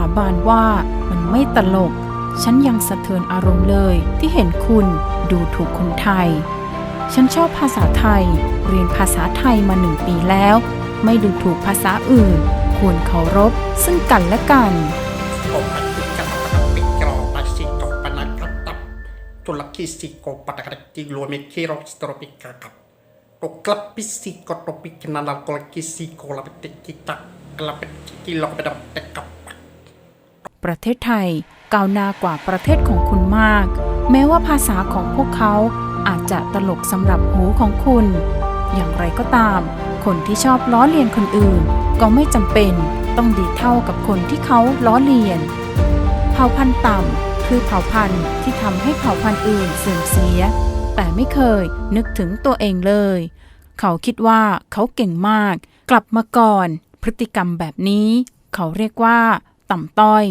าบานว่ามันไม่ตลก ฉันยังสะเทือนอารมณ์เลยที่เห็นคุณดูถูกคนไทย ฉันชอบภาษาไทย เรียนภาษาไทยมาหนึ่งปีแล้ว ไม่ดูถูกภาษาอื่น ควรเคารพซึ่งกันและกันตุลกิสิโกปะตะกะติโลเมคิโรสตรปิกะกับตกลับปิสิโกตปิกนาลกลกิสิโกลับติกิตะกลับติกิโลเปดับตะกับ ประเทศไทยก้าวหน้ากว่าประเทศของคุณมาก แม้ว่าภาษาของพวกเขาอาจจะตลกสำหรับหูของคุณ อย่างไรก็ตาม คนที่ชอบล้อเลียนคนอื่น ก็ไม่จำเป็นต้องดีเท่ากับคนที่เขาล้อเลียน เผ่าพันธุ์ต่ำคือเผ่าพันธุ์ที่ทำให้เผ่าพันธุ์อื่นเสื่อมเสีย แต่ไม่เคยนึกถึงตัวเองเลย เขาคิดว่าเขาเก่งมาก กลับมาก่อน พฤติกรรมแบบนี้ เขาเรียกว่า ต่ำต้อย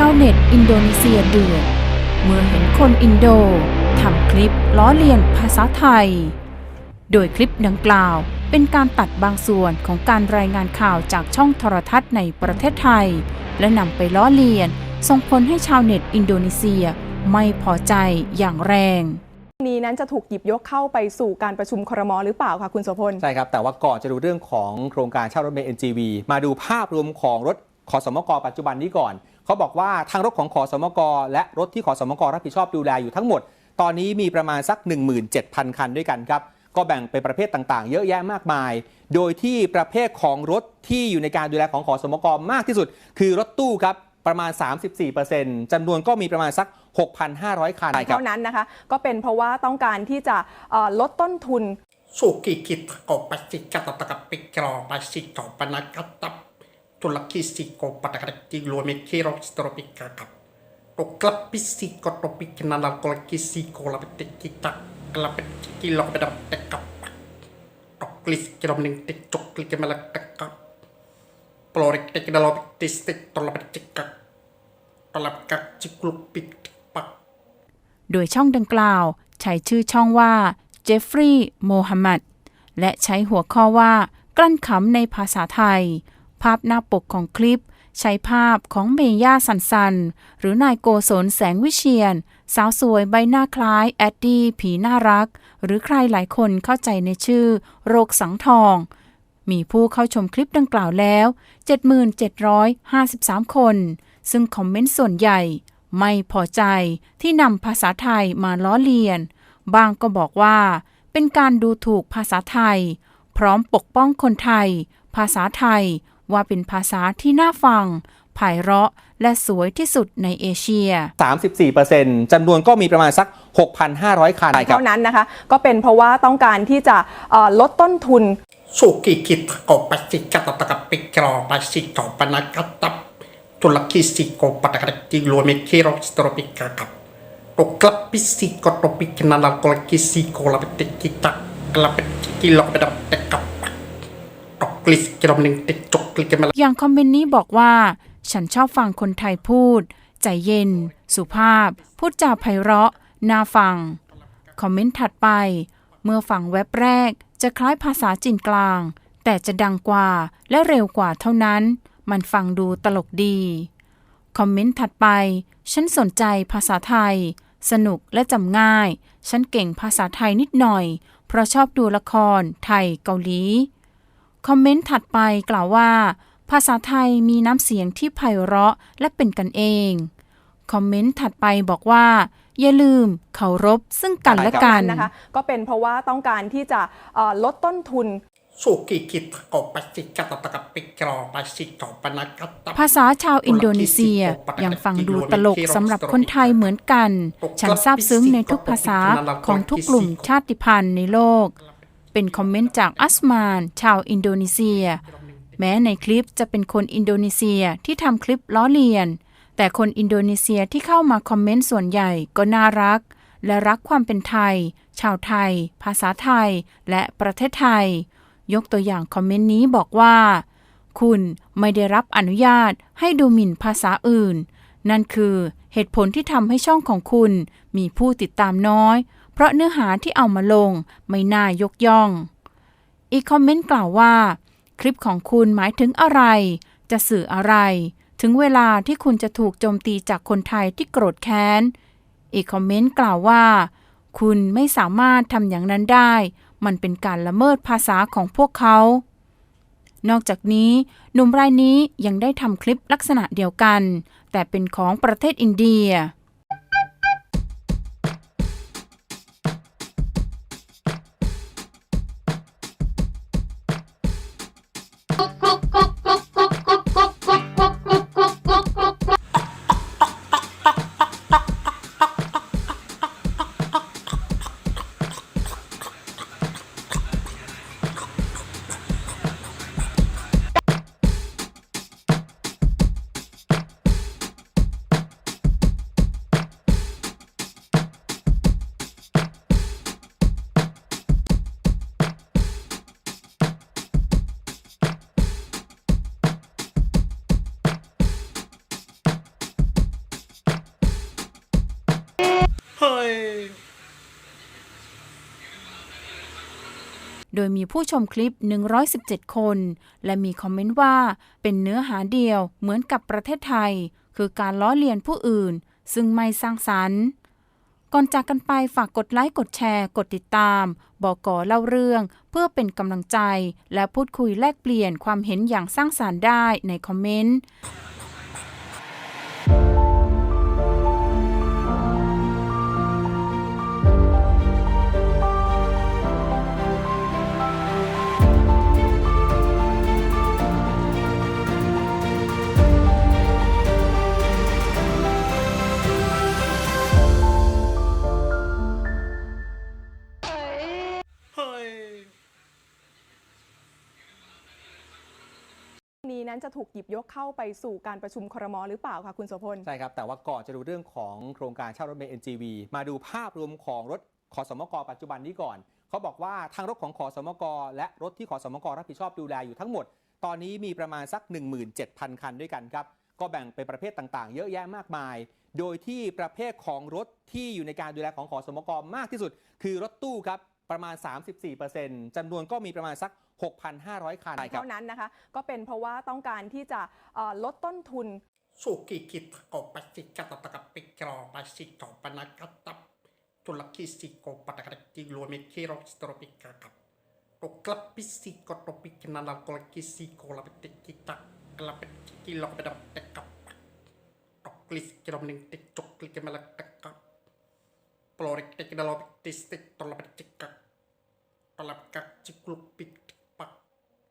ชาวเน็ตอินโดนีเซียเดือด เมื่อเห็นคนอินโดทำคลิปล้อเลียนภาษาไทย โดยคลิปดังกล่าวเป็นการตัดบางส่วนของการรายงานข่าวจากช่องโทรทัศน์ในประเทศไทย และนำไปล้อเลียน ส่งผลให้ชาวเน็ตอินโดนีเซียไม่พอใจอย่างแรงนี้นั้นจะถูกหยิบยกเข้าไปสู่การประชุมครมหรือเปล่าคะคุณโสพล ใช่ครับ แต่ว่าก่อนจะดูเรื่องของโครงการเช่ารถเมล์ NGV มาดูภาพรวมของรถขอสมกปัจจุบันนี้ก่อน เขาบอกว่าทางรถของขอสมกและรถที่ขอสมกรับผิดชอบดูแลอยู่ทั้งหมด ตอนนี้มีประมาณสัก 17,000 คันด้วยกันครับ ก็แบ่งเป็นประเภทต่างๆ เยอะแยะมากมาย โดยที่ประเภทของรถที่อยู่ในการดูแลของขอสมกมากที่สุด คือรถตู้ครับประมาณ 34%จำนวนก็มีประมาณสัก 6,500 คันครับเท่านั้นนะคะ ก็เป็นเพราะว่าต้องการที่จะเอ่อลดต้นทุน Suki kita ko pasika tataka pikkaro pasiko panakatap. Tulla kisiko patakati luomi kiro stropikakap. To klappisiko topiknanal kol kisiko lapete kita klapete kilo pedap tekap. To klis kilo mending tik cuk klik melek tekap. Plorik tek dalopik tistik tolapet cikak. Tolapkak cikluk pik pak. โดยช่องดังกล่าว ใช้ชื่อช่องว่าเจฟฟรีย์โมฮัมหมัดและใช้หัวข้อว่ากลั้นขำในภาษาไทยภาพหน้าปกของคลิป ใช้ภาพของเมย่าสันสัน หรือนายโกศลแสงวิเชียน สาวสวยใบหน้าคล้าย แอดดี้ ผีน่ารัก หรือใครหลายคนเข้าใจในชื่อ โรคสังทอง มีผู้เข้าชมคลิปดังกล่าวแล้ว 7753 คน ซึ่งคอมเมนต์ส่วนใหญ่ ไม่พอใจที่นำภาษาไทยมาล้อเลียน บางก็บอกว่า เป็นการดูถูกภาษาไทย พร้อมปกป้องคนไทยภาษาไทย ว่าเป็นภาษาที่น่าฟังไพเราะและสวยที่สุดในเอเชีย 34%จำนวนก็มีประมาณสัก 6,500 คันครับเท่านั้นนะคะ ก็เป็นเพราะว่าต้องการที่จะเอ่อลดต้นทุน Suki kita ko pasika tataka pikkaro pasiko panakatap. Tulla kisiko patakati luomi kiro stropikakap. To klappisiko topiknanal kol kisiko lapete kita klapete kilo pedap tekap. To klis kilo mending tik cuk klik melek อย่างคอมเมนต์นี้บอกว่า ฉันชอบฟังคนไทยพูด ใจเย็น สุภาพ พูดจาไพเราะ น่าฟัง คอมเมนต์ถัดไป เมื่อฟังเว็บแรก จะคล้ายภาษาจีนกลาง แต่จะดังกว่าและเร็วกว่าเท่านั้น มันฟังดูตลกดี คอมเมนต์ถัดไป ฉันสนใจภาษาไทย สนุกและจำง่าย ฉันเก่งภาษาไทยนิดหน่อย เพราะชอบดูละครไทยเกาหลี คอมเมนต์ถัดไปกล่าวว่า ภาษาไทยมีน้ำเสียงที่ไพเราะและเป็นกันเอง คอมเมนต์ถัดไปบอกว่า อย่าลืมเคารพซึ่งกันและกันนะคะก็เป็นเพราะว่าต้องการที่จะเอ่อลดต้นทุน Suki kita ko pasika tataka pikkaro pasiko panakatap. ภาษาชาวอินโดนีเซียยังฟังดูตลกสำหรับคนไทยเหมือนกัน ฉันซาบซึ้งในทุกภาษาของทุกกลุ่มชาติพันธุ์ในโลก เป็นคอมเมนต์จากอัสมาน ชาวอินโดนีเซีย แม้ในคลิปจะเป็นคนอินโดนีเซียที่ทำคลิปล้อเลียน แต่คนอินโดนีเซียที่เข้ามาคอมเมนต์ส่วนใหญ่ก็น่ารัก และรักความเป็นไทย ชาวไทย ภาษาไทย และประเทศไทย ยกตัวอย่างคอมเมนต์นี้บอกว่า คุณไม่ได้รับอนุญาตให้ดูหมิ่นภาษาอื่น นั่นคือเหตุผลที่ทำให้ช่องของคุณมีผู้ติดตามน้อย เพราะเนื้อหาที่เอามาลงไม่น่ายกย่อง อีกคอมเมนต์กล่าวว่า คลิปของคุณหมายถึงอะไร จะสื่ออะไร ถึงเวลาที่คุณจะถูกโจมตีจากคนไทยที่โกรธแค้น อีกคอมเมนต์กล่าวว่า คุณไม่สามารถทำอย่างนั้นได้ มันเป็นการละเมิดภาษาของพวกเขา นอกจากนี้ หนุ่มรายนี้ยังได้ทำคลิปลักษณะเดียวกัน แต่เป็นของประเทศอินเดีย โดยมีผู้ชมคลิป 117 คน และมีคอมเมนต์ว่าเป็นเนื้อหาเดียวเหมือนกับประเทศไทย คือการล้อเลียนผู้อื่น ซึ่งไม่สร้างสรรค์ ก่อนจากกันไปฝากกดไลค์ กดแชร์ กดติดตาม บอกก่อเล่าเรื่อง เพื่อเป็นกำลังใจ และพูดคุยแลกเปลี่ยนความเห็นอย่างสร้างสารรค์ได้ในคอมเมนต์ นี้นั้นจะถูกหยิบยกเข้าไปสู่การประชุมครมหรือเปล่าคะคุณโสพล ใช่ครับ แต่ว่าก่อนจะดูเรื่องของโครงการเช่ารถเมล์ NGV มาดูภาพรวมของรถขอสมกปัจจุบันนี้ก่อน เขาบอกว่าทางรถของขอสมกและรถที่ขอสมกรับผิดชอบดูแลอยู่ทั้งหมด ตอนนี้มีประมาณสัก 17,000 คันด้วยกันครับ ก็แบ่งเป็นประเภทต่างๆ เยอะแยะมากมาย โดยที่ประเภทของรถที่อยู่ในการดูแลของขอสมกมากที่สุด คือรถตู้ครับประมาณ 34%จำนวนก็มีประมาณสัก 6,500 คันครับเท่านั้นนะคะ ก็เป็นเพราะว่าต้องการที่จะเอ่อลดต้นทุน Suki kita kau pasti kata taka pikir pasti kau pernah kata tulak kisi kau pada kata tiglo mikiro stropika kap. Kau klap pisi kau topik kenal kau kisi kau lapet kita kelapet kilo pada tekap. Kau klis kilo mending tik cok klik kemelak tekap. Pelorik tek dalam tistik tolap tekap. Tolap kak cikuluk pik